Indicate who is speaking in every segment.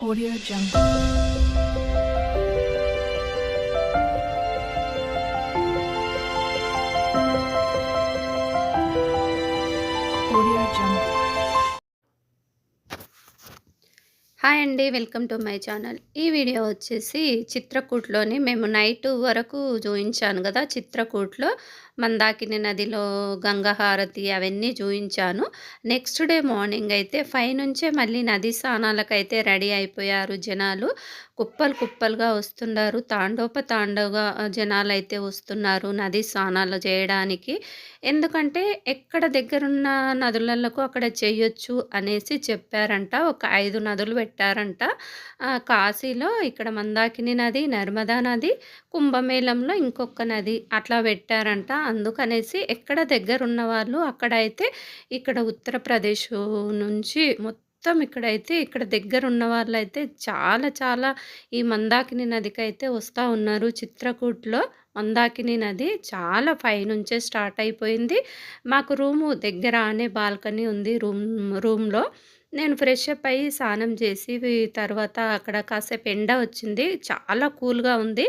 Speaker 1: Audio Jungle.
Speaker 2: Hi అండి welcome to my channel. ఈ video వచ్చేసి చిత్రకూట్లోని మేము నైట్ వరకు చూపించాను కదా చిత్రకూట్లో. మందాకిని నదిలో గంగాహారతి అవన్నీ చూపించాను నెక్స్ట్ డే మార్నింగ్ అయితే ఫైవ్ నుంచే మళ్ళీ నది స్నానాలకైతే రెడీ అయిపోయారు జనాలు. కుప్పలు కుప్పలుగా వస్తున్నారు. తాండోప తాండవగా జనాలు అయితే వస్తున్నారు నది స్నానాలు చేయడానికి. ఎందుకంటే ఎక్కడ దగ్గరున్న నదులకు అక్కడ చేయొచ్చు అనేసి చెప్పారంట. ఒక ఐదు నదులు పెట్టారంట. కాశీలో ఇక్కడ మందాకిని నది నర్మదా నది కుంభమేళంలో ఇంకొక నది అట్లా పెట్టారంట. అందుకనేసి ఎక్కడ దగ్గర ఉన్న వాళ్ళు అక్కడైతే ఇక్కడ ఉత్తరప్రదేశ్ నుంచి మొత్తం ఇక్కడైతే ఇక్కడ దగ్గర ఉన్న వాళ్ళైతే చాలా చాలా ఈ మందాకిని నదికి అయితే వస్తూ ఉన్నారు. చిత్రకూట్లో మందాకిని నది చాలా పై నుంచే స్టార్ట్ అయిపోయింది. మాకు రూము దగ్గర అనే బాల్కనీ ఉంది రూమ్ రూమ్లో. నేను ఫ్రెష్ అప్ అయ్యి స్నానం చేసి తర్వాత అక్కడ కాసేపు ఎండ వచ్చింది. చాలా కూల్గా ఉంది.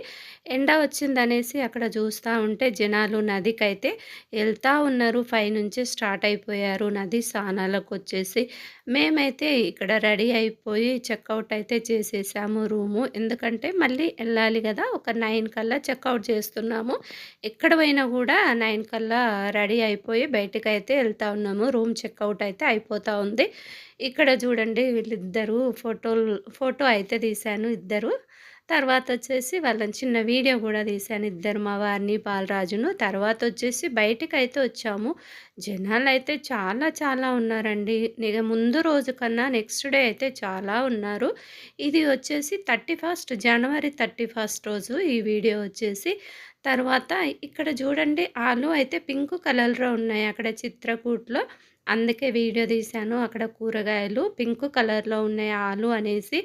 Speaker 2: ఎండ వచ్చిందనేసి అక్కడ చూస్తూ ఉంటే జనాలు నదికైతే వెళ్తూ ఉన్నారు. పై నుంచి స్టార్ట్ అయిపోయారు నది స్నానాలకు వచ్చేసి. మేమైతే ఇక్కడ రెడీ అయిపోయి చెక్అవుట్ అయితే చేసేసాము రూము. ఎందుకంటే మళ్ళీ వెళ్ళాలి కదా ఒక నైన్ కల్లా చెక్అవుట్ చేస్తున్నాము. ఎక్కడ పోయినా కూడా నైన్ కల్లా రెడీ అయిపోయి బయటకు అయితే వెళ్తా ఉన్నాము. రూమ్ చెక్అవుట్ అయితే అయిపోతూ ఉంది. ఇక్కడ చూడండి వీళ్ళిద్దరూ ఫోటోలు ఫోటో అయితే తీశాను ఇద్దరు. తర్వాత వచ్చేసి వాళ్ళని చిన్న వీడియో కూడా తీశాను ఇద్దరు మా వారిని బాలరాజును. తర్వాత వచ్చేసి బయటికి అయితే వచ్చాము. జనాలు అయితే చాలా చాలా ఉన్నారండి. ఇక ముందు రోజు కన్నా నెక్స్ట్ డే అయితే చాలా ఉన్నారు. ఇది వచ్చేసి థర్టీ ఫస్ట్ జనవరి థర్టీ ఫస్ట్ రోజు ఈ వీడియో వచ్చేసి. తర్వాత ఇక్కడ చూడండి ఆలు అయితే పింక్ కలర్లో ఉన్నాయి అక్కడ చిత్రకూట్లో. అందుకే వీడియో తీశాను. అక్కడ కూరగాయలు పింక్ కలర్లో ఉన్నాయి. ఆలు అనేసి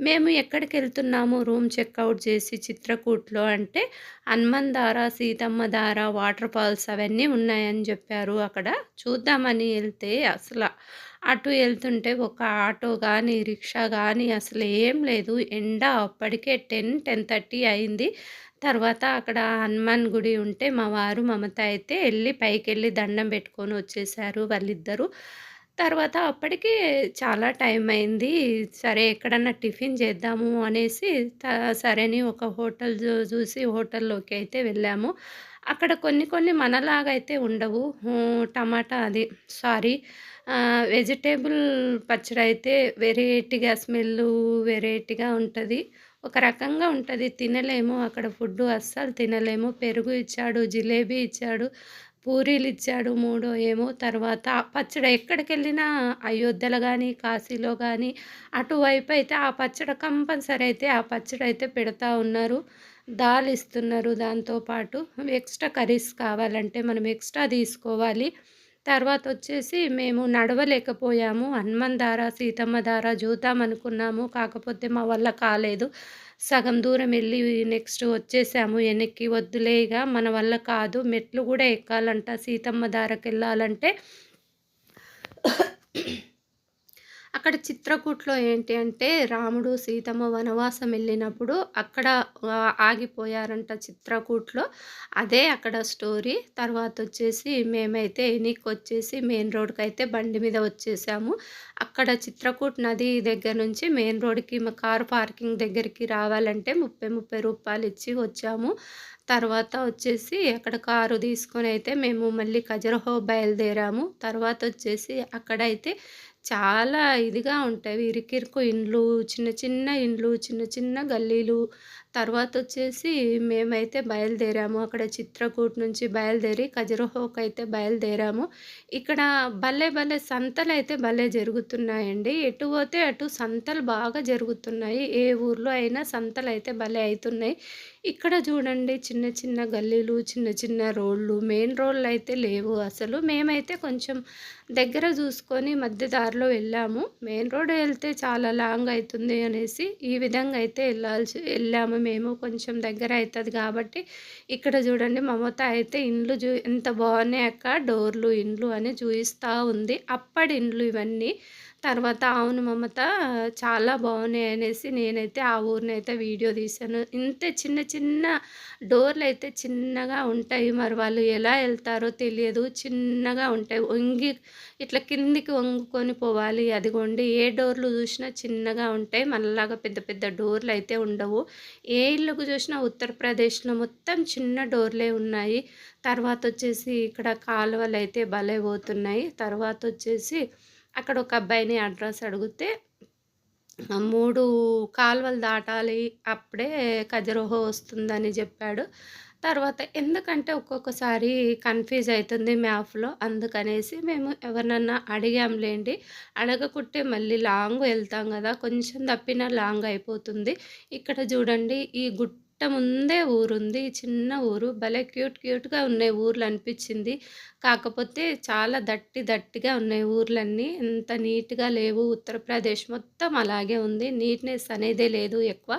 Speaker 2: మేము ఎక్కడికి వెళ్తున్నాము రూమ్ చెక్అవుట్ చేసి చిత్రకూట్లో అంటే హనుమన్ దార సీతమ్మ దార వాటర్ ఫాల్స్ అవన్నీ ఉన్నాయని చెప్పారు అక్కడ. చూద్దామని వెళ్తే అసలు అటు వెళ్తుంటే ఒక ఆటో కానీ రిక్షా కానీ అసలు ఏం లేదు. ఎండ అప్పటికే టెన్ టెన్ థర్టీ అయింది. తర్వాత అక్కడ హనుమాన్ గుడి ఉంటే మా వారు మమత అయితే వెళ్ళి పైకి వెళ్ళి దండం పెట్టుకొని వచ్చేసారు వాళ్ళిద్దరూ. తర్వాత అప్పటికి చాలా టైం అయింది. సరే ఎక్కడన్నా టిఫిన్ చేద్దాము అనేసి సరేని ఒక హోటల్ చూసి హోటల్లోకి అయితే వెళ్ళాము. అక్కడ కొన్ని కొన్ని మనలాగా అయితే ఉండవు టమాటా అది సారీ. వెజిటేబుల్ పచ్చడి అయితే వెరైటీగా స్మెల్ వెరైటీగా ఉంటుంది. ఒక రకంగా ఉంటుంది. తినలేము అక్కడ ఫుడ్ అస్సలు తినలేము. పెరుగు ఇచ్చాడు జిలేబీ ఇచ్చాడు పూరీలు ఇచ్చాడు మూడో ఏమో తర్వాత ఆ పచ్చడి. ఎక్కడికి వెళ్ళినా అయోధ్యలో కానీ కాశీలో కానీ అటువైపు అయితే ఆ పచ్చడి కంపల్సరీ అయితే ఆ పచ్చడి అయితే పెడతా ఉన్నారు. దాల్ ఇస్తున్నారు దాంతోపాటు ఎక్స్ట్రా కర్రీస్ కావాలంటే మనం ఎక్స్ట్రా తీసుకోవాలి. తర్వాత వచ్చేసి మేము నడవలేకపోయాము. హనుమందార దార సీతమ్మ దార చూద్దాం అనుకున్నాము కాకపోతే మా వల్ల కాలేదు. సగం దూరం వెళ్ళి నెక్స్ట్ వచ్చేసాము వెనక్కి వద్దులేగా మన వల్ల కాదు. మెట్లు కూడా ఎక్కాలంట. సీతమ్మ దారకు వెళ్ళాలంటే అక్కడ చిత్రకూట్లో ఏంటి అంటే రాముడు సీతమ్మ వనవాసం వెళ్ళినప్పుడు అక్కడ ఆగిపోయారంట చిత్రకూట్లో. అదే అక్కడ స్టోరీ. తర్వాత వచ్చేసి మేమైతే ఎనికి వచ్చేసి మెయిన్ రోడ్కి అయితే బండి మీద వచ్చేసాము. అక్కడ చిత్రకూట్ నది దగ్గర నుంచి మెయిన్ రోడ్కి మా కారు పార్కింగ్ దగ్గరికి రావాలంటే ముప్పై ముప్పై రూపాయలు ఇచ్చి వచ్చాము. తర్వాత వచ్చేసి అక్కడ కారు తీసుకొని అయితే మేము మళ్ళీ ఖజరహో బయలుదేరాము. తర్వాత వచ్చేసి అక్కడైతే చాలా ఇదిగా ఉంటాయి. ఇరుకిరుకు ఇండ్లు చిన్న చిన్న ఇండ్లు చిన్న చిన్న గల్లీలు తర్వాత వచ్చేసి మేమైతే బయలుదేరాము. అక్కడ చిత్రకూట్ నుంచి బయలుదేరి ఖజరహోకి అయితే బయలుదేరాము. ఇక్కడ భలే భలే సంతలు అయితే భలే జరుగుతున్నాయండి. ఎటు పోతే అటు సంతలు బాగా జరుగుతున్నాయి. ఏ ఊర్లో అయినా సంతలు అయితే భలే అవుతున్నాయి ఇక్కడ చూడండి చిన్న చిన్న గల్లీలు చిన్న చిన్న రోడ్లు మెయిన్ రోడ్లు అయితే లేవు అసలు. మేమైతే కొంచెం దగ్గర చూసుకొని మధ్య దారిలో వెళ్ళాము. మెయిన్ రోడ్ వెళ్తే చాలా లాంగ్ అవుతుంది అనేసి ఈ విధంగా అయితే వెళ్ళాల్సి వెళ్ళాము. మేము కొంచెం దగ్గర అవుతుంది కాబట్టి ఇక్కడ చూడండి మమత అయితే ఇండ్లు చూ ఎంత బాగున్నాయి అక్క. డోర్లు ఇండ్లు అని చూపిస్తూ ఉంది. అప్పటి ఇండ్లు ఇవన్నీ తర్వాత అవును మమత చాలా బాగున్నాయి అనేసి నేనైతే ఆ ఊరినైతే వీడియో తీశాను. ఇంతే చిన్న చిన్న డోర్లు అయితే చిన్నగా ఉంటాయి. మరి వాళ్ళు ఎలా వెళ్తారో తెలియదు. చిన్నగా ఉంటాయి. వంగి ఇట్లా కిందికి వంగుకొని పోవాలి. అదిగోండి ఏ డోర్లు చూసినా చిన్నగా ఉంటాయి. మనలాగా పెద్ద పెద్ద డోర్లు అయితే ఉండవు. ఏ ఇల్లుకు చూసినా ఉత్తరప్రదేశ్లో మొత్తం చిన్న డోర్లే ఉన్నాయి. తర్వాత వచ్చేసి ఇక్కడ కాలువలు అయితే భలే పోతున్నాయి. తర్వాత వచ్చేసి అక్కడ ఒక అబ్బాయిని అడ్రస్ అడిగితే మూడు కాలువలు దాటాలి అప్పుడే కజరోహో వస్తుందని చెప్పాడు. తర్వాత ఎందుకంటే ఒక్కొక్కసారి కన్ఫ్యూజ్ అవుతుంది మ్యాప్లో అందుకనేసి మేము ఎవరినన్నా అడిగాంలేండి. అడగకుంటే మళ్ళీ లాంగ్ వెళ్తాం కదా కొంచెం తప్పిన లాంగ్ అయిపోతుంది. ఇక్కడ చూడండి ఈ గుట్ గుట్ట ముందే ఊరుంది. చిన్న ఊరు. భలే క్యూట్ క్యూట్గా ఉన్నాయి ఊర్లు అనిపించింది కాకపోతే చాలా దట్టి దట్టిగా ఉన్నాయి ఊర్లన్నీ. ఎంత నీట్గా లేవు. ఉత్తరప్రదేశ్ మొత్తం అలాగే ఉంది. నీట్నెస్ అనేదే లేదు ఎక్కువ.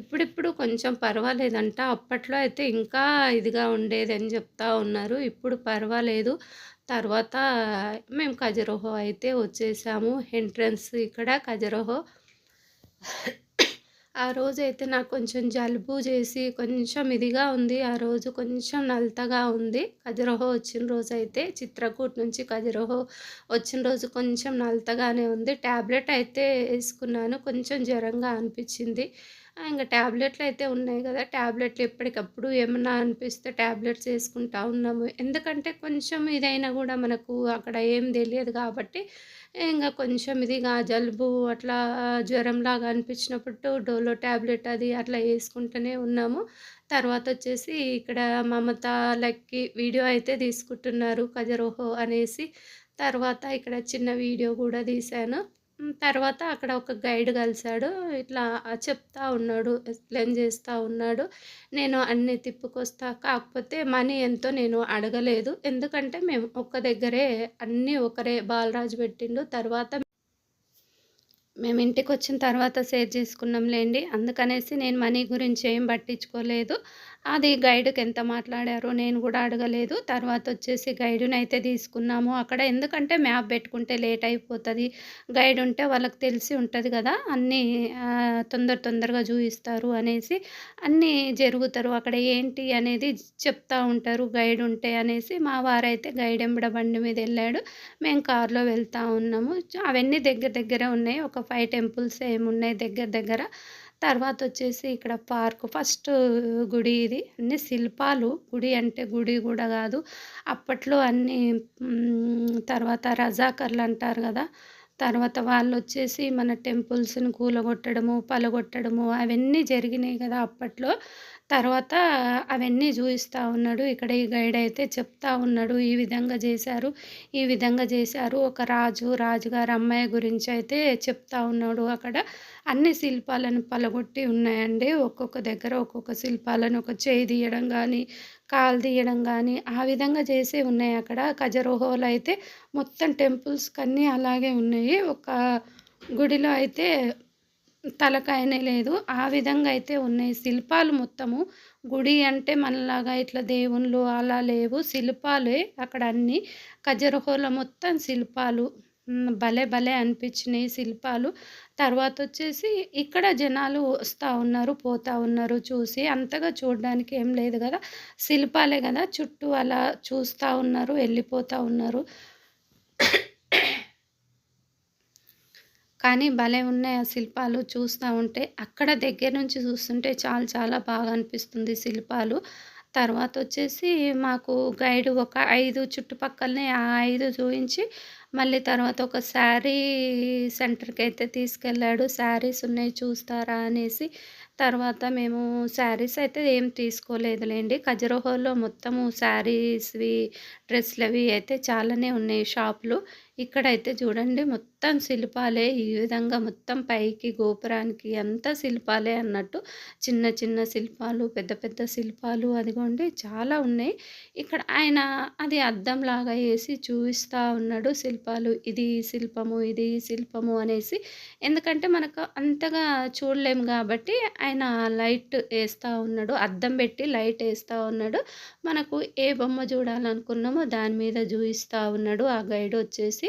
Speaker 2: ఇప్పుడిప్పుడు కొంచెం పర్వాలేదంట. అప్పట్లో అయితే ఇంకా ఇదిగా ఉండేది అని చెప్తా ఉన్నారు. ఇప్పుడు పర్వాలేదు. తర్వాత మేము కజరోహో అయితే వచ్చేసాము. ఎంట్రన్స్ ఇక్కడ కజరోహో ఆ రోజు అయితే నాకు కొంచెం జలుబు చేసి కొంచెం ఇదిగా ఉంది. ఆ రోజు కొంచెం నలతగా ఉంది. ఖజురహో వచ్చిన రోజు అయితే చిత్రకూట్ నుంచి ఖజురహో వచ్చిన రోజు కొంచెం నలతగానే ఉంది. ట్యాబ్లెట్ అయితే వేసుకున్నాను. కొంచెం జ్వరంగా అనిపించింది. ఇంకా ట్యాబ్లెట్లు అయితే ఉన్నాయి కదా ట్యాబ్లెట్లు ఎప్పటికప్పుడు ఏమన్నా అనిపిస్తే ట్యాబ్లెట్స్ వేసుకుంటా ఉన్నాము. ఎందుకంటే కొంచెం ఇదైనా కూడా మనకు అక్కడ ఏం తెలియదు కాబట్టి ఇంకా కొంచెం ఇదిగా జలుబు అట్లా జ్వరంలాగా అనిపించినప్పుడు డోలో ట్యాబ్లెట్ అది అట్లా వేసుకుంటూనే ఉన్నాము. తర్వాత వచ్చేసి ఇక్కడ మమత లక్కి వీడియో అయితే తీసుకుంటున్నారు కజరోహో అనేసి. తర్వాత ఇక్కడ చిన్న వీడియో కూడా తీశాను. తర్వాత అక్కడ ఒక గైడ్ కలిశాడు ఇట్లా చెప్తా ఉన్నాడు ఎక్స్ప్లెయిన్ చేస్తూ ఉన్నాడు. నేను అన్ని తిప్పుకొస్తా కాకపోతే మనీ ఎంతో నేను అడగలేదు. ఎందుకంటే మేము ఒక్క దగ్గరే అన్నీ ఒకరే బాలరాజు పెట్టిండు. తర్వాత మేము ఇంటికి వచ్చిన తర్వాత షేర్ చేసుకున్నాంలేండి. అందుకనేసి నేను మనీ గురించి ఏం పట్టించుకోలేదు. అది గైడ్కి ఎంత మాట్లాడారో నేను కూడా అడగలేదు. తర్వాత వచ్చేసి గైడుని అయితే తీసుకున్నాము. అక్కడ ఎందుకంటే మ్యాప్ పెట్టుకుంటే లేట్ అయిపోతుంది. గైడ్ ఉంటే వాళ్ళకి తెలిసి ఉంటుంది కదా. అన్నీ తొందర తొందరగా చూపిస్తారు అనేసి అన్నీ జరుగుతారు. అక్కడ ఏంటి అనేది చెప్తా ఉంటారు గైడ్ ఉంటే అనేసి. మా వారైతే గైడ్ ఎంబడ బండి మీద వెళ్ళాడు. మేము కారులో వెళ్తూ ఉన్నాము. అవన్నీ దగ్గర దగ్గరే ఉన్నాయి. ఒక ఫైవ్ టెంపుల్స్ ఏమున్నాయి దగ్గర దగ్గర. తర్వాత వచ్చేసి ఇక్కడ పార్క్ ఫస్ట్ గుడి ఇది. అన్ని శిల్పాలు గుడి అంటే గుడి కూడా కాదు. అప్పట్లో అన్ని తర్వాత రజాకర్లు అంటారు కదా. తర్వాత వాళ్ళు వచ్చేసి మన టెంపుల్స్ని కూలగొట్టడము పలగొట్టడము అవన్నీ జరిగినాయి కదా అప్పట్లో. తర్వాత అవన్నీ చూపిస్తూ ఉన్నాడు. ఇక్కడ ఈ గైడ్ అయితే చెప్తా ఉన్నాడు. ఈ విధంగా చేశారు ఈ విధంగా చేశారు. ఒక రాజు రాజుగారు అమ్మాయి గురించి అయితే చెప్తా ఉన్నాడు. అక్కడ అన్ని శిల్పాలను పలగొట్టి ఉన్నాయండి. ఒక్కొక్క దగ్గర ఒక్కొక్క శిల్పాలను ఒక చేయి తీయడం కానీ కాలు తీయడం కానీ ఆ విధంగా చేసే ఉన్నాయి అక్కడ. ఖజరోహోలో అయితే మొత్తం టెంపుల్స్ కన్నీ అలాగే ఉన్నాయి. ఒక గుడిలో అయితే తలకాయనే లేదు. ఆ విధంగా అయితే ఉన్నాయి. శిల్పాలు మొత్తము. గుడి అంటే మనలాగా ఇట్లా దేవుళ్ళు అలా లేవు. శిల్పాలే అక్కడ అన్నీ. ఖజరహోల మొత్తం శిల్పాలు. భలే భలే అనిపించినాయి శిల్పాలు. తర్వాత వచ్చేసి ఇక్కడ జనాలు వస్తూ ఉన్నారు పోతూ ఉన్నారు చూసి అంతగా చూడడానికి ఏం లేదు కదా. శిల్పాలే కదా చుట్టూ అలా చూస్తూ ఉన్నారు వెళ్ళిపోతూ ఉన్నారు. కానీ భలే ఉన్నాయి ఆ శిల్పాలు చూస్తూ ఉంటే. అక్కడ దగ్గర నుంచి చూస్తుంటే చాలా చాలా బాగా అనిపిస్తుంది శిల్పాలు. తర్వాత వచ్చేసి మాకు గైడ్ ఒక ఐదు చుట్టుపక్కలనే ఆ ఐదు చూపించి మళ్ళీ తర్వాత ఒక శారీ సెంటర్కి అయితే తీసుకెళ్ళాడు. శారీస్ ఉన్నాయి చూస్తారా అనేసి. తర్వాత మేము శారీస్ అయితే ఏం తీసుకోలేదులేండి. ఖజరోహోలో మొత్తము శారీస్వి డ్రెస్లవి అయితే చాలానే ఉన్నాయి షాపులు. ఇక్కడైతే చూడండి మొత్తం శిల్పాలే ఈ విధంగా మొత్తం పైకి గోపురానికి అంతా శిల్పాలే అన్నట్టు చిన్న చిన్న శిల్పాలు పెద్ద పెద్ద శిల్పాలు అదిగోండి చాలా ఉన్నాయి. ఇక్కడ ఆయన అది అద్దంలాగా వేసి చూపిస్తూ ఉన్నాడు శిల్పాలు. ఇది శిల్పము ఇది శిల్పము అనేసి. ఎందుకంటే మనకు అంతగా చూడలేము కాబట్టి ఆయన లైట్ వేస్తూ ఉన్నాడు. అద్దం పెట్టి లైట్ వేస్తూ ఉన్నాడు. మనకు ఏ బొమ్మ చూడాలనుకున్నామో దాని మీద చూపిస్తూ ఉన్నాడు. ఆ గైడ్ వచ్చేసి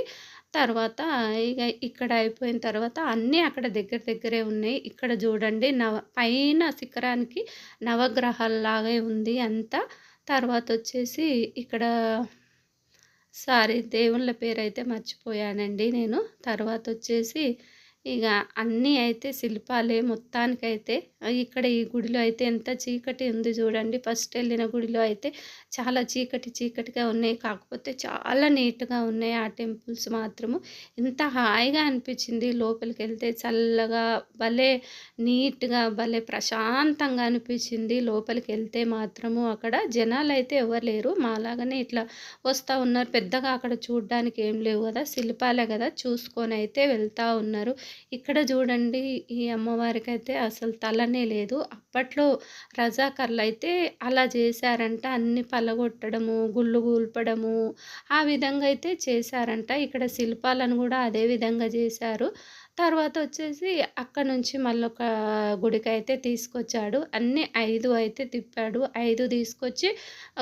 Speaker 2: తర్వాత ఇక ఇక్కడ అయిపోయిన తర్వాత అన్నీ అక్కడ దగ్గర దగ్గరే ఉన్నాయి. ఇక్కడ చూడండి నవ పైన శిఖరానికి నవగ్రహాలలాగే ఉంది అంతా. తర్వాత వచ్చేసి ఇక్కడ సారీ దేవుళ్ళ పేరు అయితే మర్చిపోయానండి నేను. తర్వాత వచ్చేసి ఇక అన్నీ అయితే శిల్పాలే మొత్తానికైతే. ఇక్కడ ఈ గుడిలో అయితే ఎంత చీకటి ఉంది చూడండి. ఫస్ట్ వెళ్ళిన గుడిలో అయితే చాలా చీకటి చీకటిగా ఉన్నాయి. కాకపోతే చాలా నీట్‌గా ఉన్నాయి ఆ టెంపుల్స్ మాత్రము. ఎంత హాయిగా అనిపించింది లోపలికి వెళ్తే చల్లగా భలే నీట్‌గా భలే ప్రశాంతంగా అనిపించింది లోపలికి వెళ్తే మాత్రము అక్కడ. జనాలు అయితే ఎవరు లేరు. మాలాగానే ఇట్లా వస్తూ ఉన్నారు. పెద్దగా అక్కడ చూడడానికి ఏం లేవు కదా శిల్పాలే కదా చూసుకొని అయితే వెళ్తా ఉన్నారు. ఇక్కడ చూడండి ఈ అమ్మవారికైతే అసలు తలనే లేదు. అప్పట్లో రజాకర్లయితే అలా చేశారంట. అన్ని పలగొట్టడము, గుళ్ళు కూల్పడము ఆ విధంగా అయితే చేశారంట. ఇక్కడ శిల్పాలను కూడా అదే విధంగా చేశారు. తర్వాత వచ్చేసి అక్కడి నుంచి మళ్ళొక అయితే తీసుకొచ్చాడు. అన్ని ఐదు అయితే తిప్పాడు. ఐదు తీసుకొచ్చి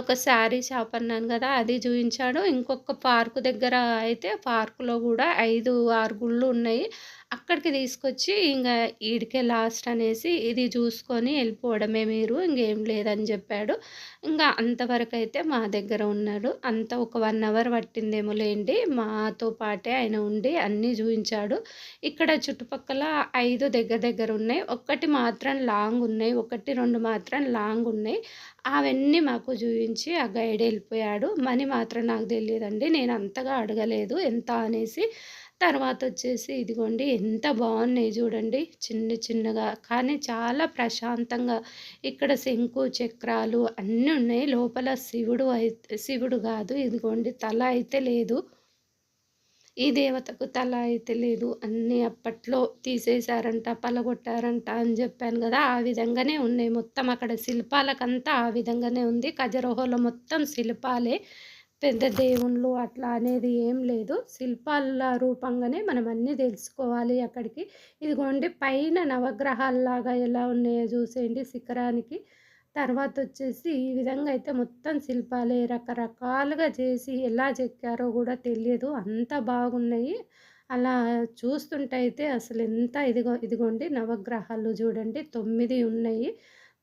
Speaker 2: ఒక శారీ షాప్ అన్నాను కదా అది చూపించాడు ఇంకొక పార్కు దగ్గర అయితే పార్కులో కూడా ఐదు ఆరు గుళ్ళు ఉన్నాయి. అక్కడికి తీసుకొచ్చి ఇంకా ఈడికే లాస్ట్ అనేసి ఇది చూసుకొని వెళ్ళిపోవడమే మీరు. ఇంకేం లేదని చెప్పాడు ఇంకా అంతవరకు అంతవరకైతే మా దగ్గర ఉన్నాడు. అంత ఒక వన్ అవర్ పట్టిందేమో లేండి మాతో పాటే ఆయన ఉండి అన్నీ చూపించాడు ఇక్కడ చుట్టుపక్కల ఐదు దగ్గర దగ్గర ఉన్నాయి. ఒక్కటి మాత్రం లాంగ్ ఉన్నాయి. 1, 2 మాత్రం లాంగ్ ఉన్నాయి. అవన్నీ మాకు చూపించి ఆ గైడ్ వెళ్ళిపోయాడు మనీ మాత్రం నాకు తెలియదండి నేను అంతగా అడగలేదు ఎంత అనేసి. తర్వాత వచ్చేసి ఇదిగోండి ఎంత బాగున్నాయి చూడండి. చిన్న చిన్నగా కానీ చాలా ప్రశాంతంగా ఇక్కడ శంకు, చక్రాలు అన్నీ ఉన్నాయి. లోపల శివుడు అయితే శివుడు కాదు ఇదిగోండి తల అయితే లేదు. ఈ దేవతకు తల అయితే లేదు. అన్నీ అప్పట్లో తీసేశారంట, పలగొట్టారంట అని చెప్పాను కదా ఆ విధంగానే ఉన్నాయి. మొత్తం అక్కడ శిల్పాలకంతా ఆ విధంగానే ఉంది. ఖజురహోలో మొత్తం శిల్పాలే. పెద్ద దేవుళ్ళు అట్లా అనేది ఏం లేదు. శిల్పాల రూపంగానే మనం అన్నీ తెలుసుకోవాలి అక్కడికి. ఇదిగోండి పైన నవగ్రహాలలాగా ఎలా ఉన్నాయో చూసేయండి శిఖరానికి. తర్వాత వచ్చేసి ఈ విధంగా అయితే మొత్తం శిల్పాలే రకరకాలుగా చేసి ఎలా చెక్కారో కూడా తెలియదు. అంత బాగున్నాయి. అలా చూస్తుంటే అయితే అసలు ఎంత ఇదిగో ఇదిగోండి నవగ్రహాలు చూడండి తొమ్మిది ఉన్నాయి.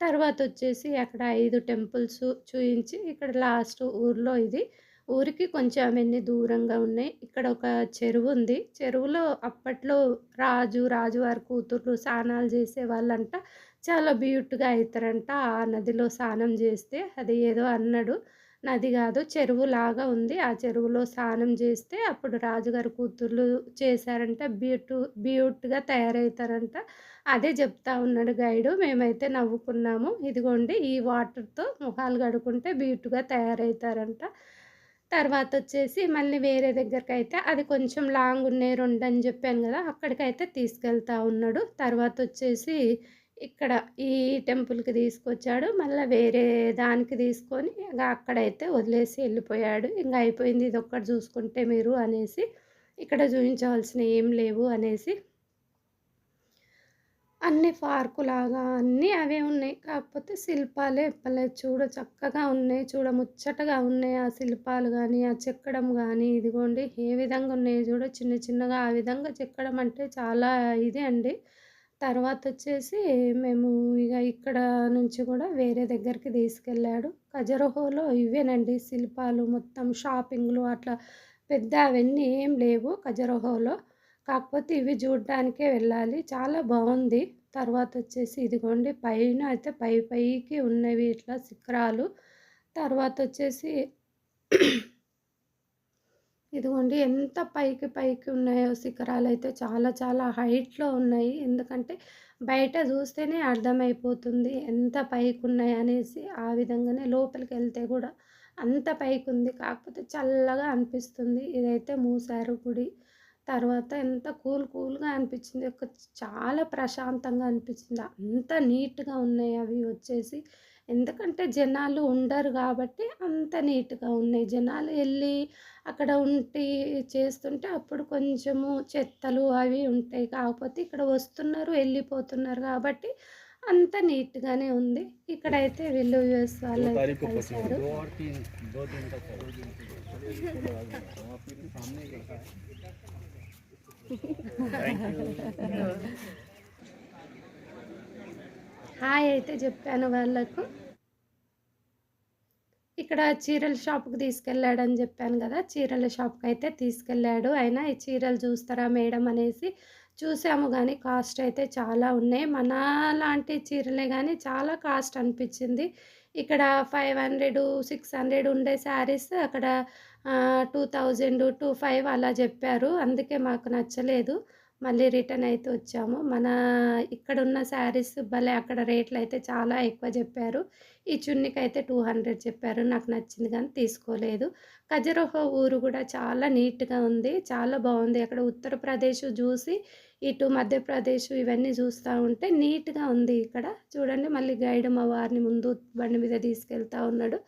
Speaker 2: తర్వాత వచ్చేసి అక్కడ ఐదు టెంపుల్స్ చూయించి ఇక్కడ లాస్ట్ ఊర్లో ఇది. ఊరికి కొంచెం అవన్నీ దూరంగా ఉన్నాయి. ఇక్కడ ఒక చెరువు ఉంది చెరువులో అప్పట్లో రాజు, రాజువారి కూతుర్లు స్నానాలు చేసేవాళ్ళంట. చాలా బ్యూట్‌గా అవుతారంట ఆ నదిలో స్నానం చేస్తే. అది ఏదో అన్నాడు. నది గాదు చెరువులాగా ఉంది. ఆ చెరువులో స్నానం చేస్తే అప్పుడు రాజుగారి కూతుర్లు చేశారంట. బ్యూటు బ్యూట్‌గా తయారవుతారంట అదే చెప్తా ఉన్నాడు గైడు. మేమైతే నవ్వుకున్నాము. ఇదిగోండి ఈ వాటర్‌తో ముఖాలు కడుక్కుంటే బ్యూట్‌గా తర్వాత వచ్చేసి మళ్ళీ వేరే దగ్గరకైతే అది కొంచెం లాంగ్ ఉన్నాయి రెండు అని చెప్పాను కదా అక్కడికైతే తీసుకెళ్తా ఉన్నాడు. తర్వాత వచ్చేసి ఇక్కడ ఈ టెంపుల్‌కి తీసుకొచ్చాడు. మళ్ళీ వేరే దానికి తీసుకొని ఇంకా అక్కడైతే వదిలేసి వెళ్ళిపోయాడు ఇంకా అయిపోయింది ఇది ఒక్కటి చూసుకుంటే మీరు అనేసి. ఇక్కడ చూపించవలసిన ఏం లేవు అనేసి. అన్ని పార్కులాగా అన్నీ అవే ఉన్నాయి. కాకపోతే శిల్పాలే భలే చూడ చక్కగా ఉన్నాయి. చూడ ముచ్చటగా ఉన్నాయి. ఆ శిల్పాలు కానీ ఆ చెక్కడం కానీ ఇదిగోండి ఏ విధంగా ఉన్నాయి చూడ చిన్న చిన్నగా ఆ విధంగా చెక్కడం అంటే చాలా ఇదే అండి. తర్వాత వచ్చేసి మేము ఇక ఇక్కడ నుంచి కూడా వేరే దగ్గరికి తీసుకెళ్ళాడు. ఖజరహోలో ఇవేనండి శిల్పాలు మొత్తం షాపింగ్‌లు అట్లా పెద్ద అవన్నీ ఏం లేవు ఖజరహోలో కాకపోతే ఇవి చూడడానికే వెళ్ళాలి. చాలా బాగుంది తర్వాత వచ్చేసి ఇదిగోండి పైన అయితే పై పైకి ఉన్నవి ఇట్లా శిఖరాలు. తర్వాత వచ్చేసి ఇదిగోండి ఎంత పైకి పైకి ఉన్నాయో శిఖరాలు అయితే చాలా చాలా హైట్‌లో ఉన్నాయి. ఎందుకంటే బయట చూస్తేనే అర్థమైపోతుంది ఎంత పైకున్నాయి అనేసి. ఆ విధంగానే లోపలికి వెళ్తే కూడా అంత పైకి ఉంది కాకపోతే చల్లగా అనిపిస్తుంది. ఇదైతే మూసారు గుడి. తర్వాత ఎంత కూల్ కూల్‌గా అనిపించింది. ఒక చాలా ప్రశాంతంగా అనిపించింది. అంత నీట్‌గా ఉన్నాయి అవి వచ్చేసి. ఎందుకంటే జనాలు ఉండరు గాబట్టి అంత నీట్‌గా ఉన్నాయి. జనాలు ఎళ్ళి అక్కడ ఉండి చేస్తుంటే అప్పుడు కొంచెము చెత్తలు అవి ఉంటాయి. కాకపోతే ఇక్కడ వస్తున్నారు, ఎళ్ళిపోతున్నారు గాబట్టి అంత నీట్‌గానే ఉంది. ఇక్కడైతే వీళ్ళు యూఎస్
Speaker 3: 2
Speaker 2: వాళ్ళైతే హాయ్ అయితే చెప్పాను వాళ్ళకు. ఇక్కడ చీరల షాప్కి తీసుకెళ్ళాడని చెప్పాను కదా చీరల షాప్కి అయితే తీసుకెళ్ళాడు. అయినా ఈ చీరలు చూస్తారా మేడం అనేసి చూసాము కానీ కాస్ట్ అయితే చాలా ఉన్నాయి. మన లాంటి చీరలే కానీ చాలా కాస్ట్ అనిపించింది. ఇక్కడ ఫైవ్ హండ్రెడ్ సిక్స్ హండ్రెడ్ ఉండే శారీస్ అక్కడ టూ థౌజండ్ టూ ఫైవ్ అలా చెప్పారు. అందుకే మాకు నచ్చలేదు. మళ్ళీ రిటర్న్ అయితే వచ్చాము. మన ఇక్కడ ఉన్న శారీస్ భలే అక్కడ రేట్లు అయితే చాలా ఎక్కువ చెప్పారు. ఈ చున్నీకి అయితే టూ హండ్రెడ్ చెప్పారు. నాకు నచ్చింది కానీ తీసుకోలేదు. ఖజురహో ఊరు కూడా చాలా నీట్గా ఉంది. చాలా బాగుంది. అక్కడ ఉత్తరప్రదేశ్ చూసి ఇటు మధ్యప్రదేశ్ ఇవన్నీ చూస్తూ ఉంటే నీట్గా ఉంది ఇక్కడ. చూడండి మళ్ళీ గైడ్ మా వారిని ముందు బండి మీద తీసుకెళ్తా ఉన్నాడు.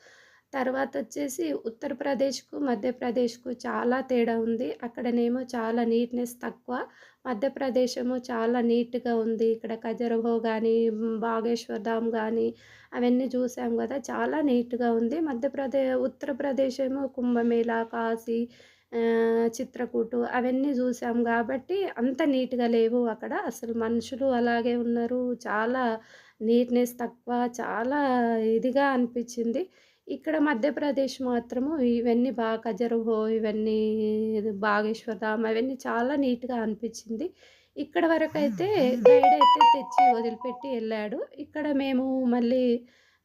Speaker 2: తర్వాత వచ్చేసి ఉత్తరప్రదేశ్కు మధ్యప్రదేశ్కు చాలా తేడా ఉంది. అక్కడనేమో చాలా నీట్నెస్ తక్కువ. మధ్యప్రదేశము చాలా నీట్గా ఉంది. ఇక్కడ ఖజురహో కానీ బాగేశ్వర్ ధామ్ కానీ అవన్నీ చూసాం కదా చాలా నీట్గా ఉంది. మధ్యప్రదేశ్ ఉత్తరప్రదేశ్ ఏమో కుంభమేళా కాశీ చిత్రకూటు అవన్నీ చూసాం కాబట్టి అంత నీట్గా లేవు అక్కడ. అసలు మనుషులు అలాగే ఉన్నారు. చాలా నీట్నెస్ తక్కువ చాలా ఇదిగా అనిపించింది ఇక్కడ మధ్యప్రదేశ్ మాత్రము ఇవన్నీ బాగా ఖజురహో ఇవన్నీ బాగేశ్వర్ ధామ్ అవన్నీ చాలా నీట్గా అనిపించింది. ఇక్కడ వరకు అయితే గైడ్ అయితే తెచ్చి వదిలిపెట్టి వెళ్ళాడు. ఇక్కడ మేము మళ్ళీ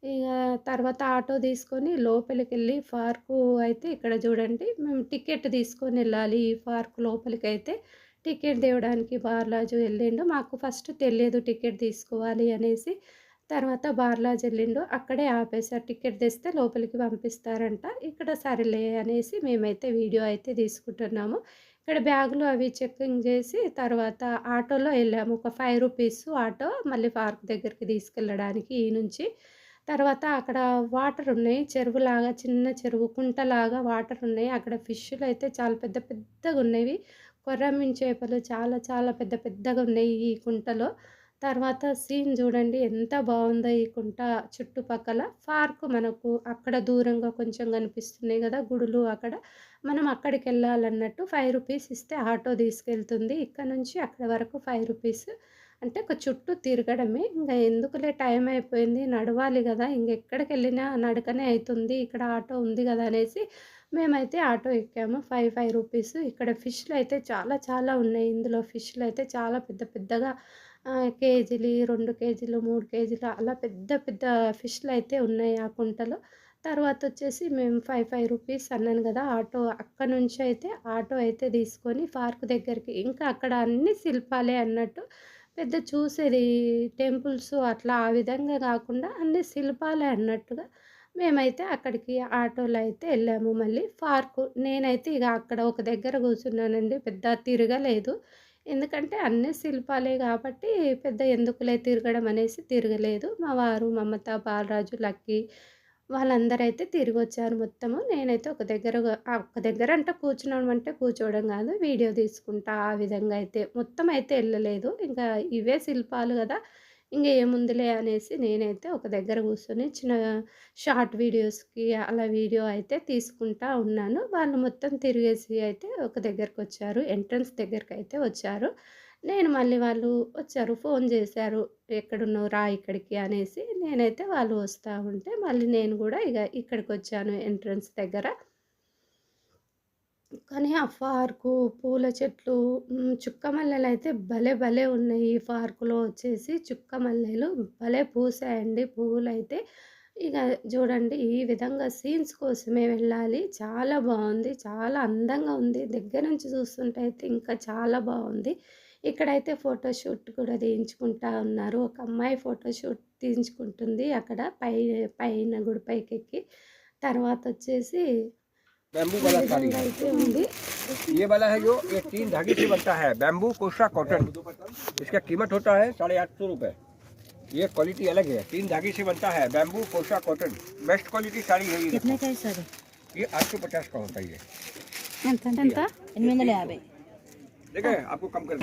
Speaker 2: ఇక తర్వాత ఆటో తీసుకొని లోపలికి వెళ్ళి పార్కు అయితే ఇక్కడ చూడండి మేము టికెట్ తీసుకొని వెళ్ళాలి. ఈ పార్క్ లోపలికి అయితే టికెట్ తేవడానికి బార్లాజు వెళ్ళిండు. మాకు ఫస్ట్ తెలియదు టికెట్ తీసుకోవాలి అనేసి. తర్వాత బార్లాజ్ వెళ్ళిండు అక్కడే ఆపేశారు. టికెట్ తెస్తే లోపలికి పంపిస్తారంట. ఇక్కడ సరేలే అనేసి మేమైతే వీడియో అయితే తీసుకుంటున్నాము. ఇక్కడ బ్యాగులు అవి చెక్కింగ్ చేసి తర్వాత ఆటోలో వెళ్ళాము. ఒక ఫైవ్ రూపీస్ ఆటో మళ్ళీ పార్క్ దగ్గరికి తీసుకెళ్ళడానికి ఈ నుంచి. తర్వాత అక్కడ వాటర్ ఉన్నాయి. చెరువులాగా చిన్న చెరువు కుంటలాగా వాటర్ ఉన్నాయి. అక్కడ ఫిష్లు అయితే చాలా పెద్ద పెద్దగా ఉన్నవి. కొర్రమీన్ చేపలు చాలా చాలా పెద్ద పెద్దగా ఉన్నాయి ఈ కుంటలో. తర్వాత సీన్ చూడండి ఎంత బాగుందో ఈ కుంట చుట్టుపక్కల. పార్క్ మనకు అక్కడ దూరంగా కొంచెం కనిపిస్తున్నాయి కదా గుడులు అక్కడ. మనం అక్కడికి వెళ్ళాలన్నట్టు ఫైవ్ రూపీస్ ఇస్తే ఆటో తీసుకెళ్తుంది. ఇక్కడ నుంచి అక్కడ వరకు ఫైవ్ రూపీస్. అంటే ఒక చుట్టూ తిరగడమే. ఇంకా ఎందుకులే టైం అయిపోయింది? నడవాలి కదా. ఇంకెక్కడికి వెళ్ళినా నడకనే అవుతుంది. ఇక్కడ ఆటో ఉంది కదా అనేసి మేమైతే ఆటో ఎక్కాము. Five five rupees. ఇక్కడ ఫిష్లు అయితే చాలా చాలా ఉన్నాయి. ఇందులో ఫిష్లు అయితే చాలా పెద్ద పెద్దగా కేజీలు రెండు కేజీలు మూడు కేజీలు అలా పెద్ద పెద్ద ఫిష్లు అయితే ఉన్నాయి ఆ కుంటలో. తర్వాత వచ్చేసి మేము ఫైవ్ ఫైవ్ రూపీస్ అన్నాను కదా ఆటో అక్కడ నుంచి అయితే ఆటో అయితే తీసుకొని పార్క్ దగ్గరికి ఇంకా అక్కడ అన్ని శిల్పాలే అన్నట్టు పెద్ద చూసేది. టెంపుల్స్ అట్లా ఆ విధంగా కాకుండా అన్ని శిల్పాలే అన్నట్టుగా మేమైతే అక్కడికి ఆటోలో అయితే వెళ్ళాము. మళ్ళీ పార్కు నేనైతే ఇక అక్కడ ఒక దగ్గర కూర్చున్నానండి పెద్ద తిరగలేదు. ఎందుకంటే అన్ని శిల్పాలే కాబట్టి పెద్ద ఎందుకులే తిరగడం అనేసి తిరగలేదు. మా వారు మమత బాలరాజు లక్కీ వాళ్ళందరూ అయితే తిరిగి వచ్చారు మొత్తము. నేనైతే ఒక దగ్గర ఒక దగ్గర అంటే కూర్చున్నాం అంటే కూర్చోవడం కాదు. వీడియో తీసుకుంటా ఆ విధంగా అయితే మొత్తం అయితే వెళ్ళలేదు. ఇంకా ఇవే శిల్పాలు కదా. ఇంకా ఏముందిలే అనేసి నేనైతే ఒక దగ్గర కూర్చొని చిన్న షార్ట్ వీడియోస్కి అలా వీడియో అయితే తీసుకుంటా ఉన్నాను. వాళ్ళు మొత్తం తిరిగేసి అయితే ఒక దగ్గరకు వచ్చారు. ఎంట్రన్స్ దగ్గరికి అయితే వచ్చారు. నేను మళ్ళీ వాళ్ళు వచ్చారు ఫోన్ చేశారు. ఎక్కడున్నావు? రా ఇక్కడికి అనేసి నేనైతే వాళ్ళు వస్తూ ఉంటే మళ్ళీ నేను కూడా ఇక ఇక్కడికి వచ్చాను ఎంట్రన్స్ దగ్గర. కానీ ఆ పార్కు పూల చెట్లు చుక్క మల్లెలు అయితే భలే భలే ఉన్నాయి ఈ పార్కులో వచ్చేసి. చుక్క మల్లెలు భలే పూసాయండి. పువ్వులు అయితే ఇక చూడండి ఈ విధంగా సీన్స్ కోసమే వెళ్ళాలి. చాలా బాగుంది. చాలా అందంగా ఉంది. దగ్గర నుంచి చూస్తుంటే అయితే ఇంకా చాలా బాగుంది. ఇక్కడైతే ఫోటోషూట్ కూడా తీయించుకుంటా ఉన్నారు. ఒక అమ్మాయి ఫోటోషూట్ తీయించుకుంటుంది అక్కడ పై పైన గుడి పైకి ఎక్కి తర్వాత వచ్చేసి
Speaker 3: बैम्बू वाला साड़ी। है ये वाला है जो ये तीन धागे से बनता है। बैम्बू कोसा कॉटन। इसका कीमत होता है साढ़े आठ सौ रुपये ये क्वालिटी अलग है। तीन धागे से बनता है। बैम्बू कोसा कॉटन। बेस्ट क्वालिटी साड़ी है ये आठ सौ पचास का होता है ये। देखे आपको कम कर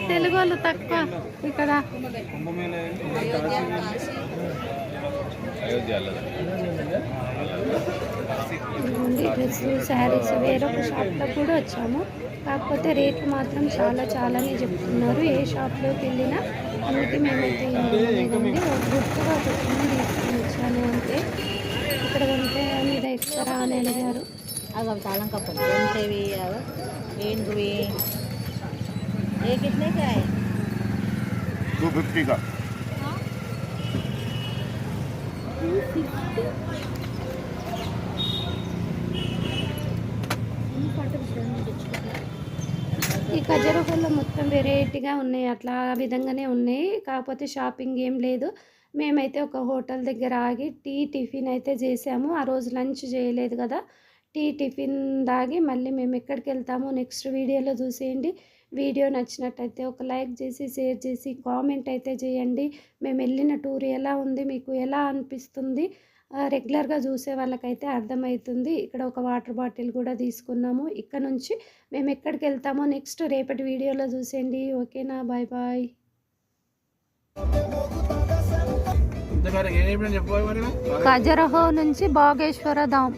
Speaker 2: अयोध्या డ్రెస్ శారీస్ వేరొక షాప్లో కూడా వచ్చాము. కాకపోతే రేట్లు మాత్రం చాలా చాలానే చెప్తున్నారు. ఏ షాప్లోకి వెళ్ళినా అందుకే మేమైతే గుర్తుగా తీసుకుని వచ్చాను అంటే ఇక్కడ ఉంటే మీద ఇస్తారా అని అడిగారు.
Speaker 4: అవి కాలం కప్పలు ఏంటివి
Speaker 5: ఏంటివి? ఏ టూ
Speaker 2: ఈ ఖజర మొత్తం వెరైటీగా ఉన్నాయి. అట్లా ఆ విధంగానే ఉన్నాయి. కాకపోతే షాపింగ్ ఏం లేదు. మేమైతే ఒక హోటల్ దగ్గర ఆగి టీ టిఫిన్ అయితే చేసాము. ఆ రోజు లంచ్ చేయలేదు కదా. టీ టిఫిన్ దాగి మళ్ళీ మేము ఎక్కడికి వెళ్తామో నెక్స్ట్ వీడియోలో చూసేయండి. వీడియో నచ్చినట్టయితే ఒక లైక్ చేసి షేర్ చేసి కామెంట్ అయితే చేయండి. మేము వెళ్ళిన టూర్ ఎలా ఉంది? మీకు ఎలా అనిపిస్తుంది? రెగ్యులర్గా చూసే వాళ్ళకైతే అర్థమవుతుంది ఇక్కడ ఒక వాటర్ బాటిల్ కూడా తీసుకున్నాము. ఇక్కడ నుంచి మేము ఎక్కడికి వెళ్తామో నెక్స్ట్ రేపటి వీడియోలో చూసేయండి. ఓకేనా? Bye bye. ఖజరహో నుంచి బాగేశ్వర ధామ్.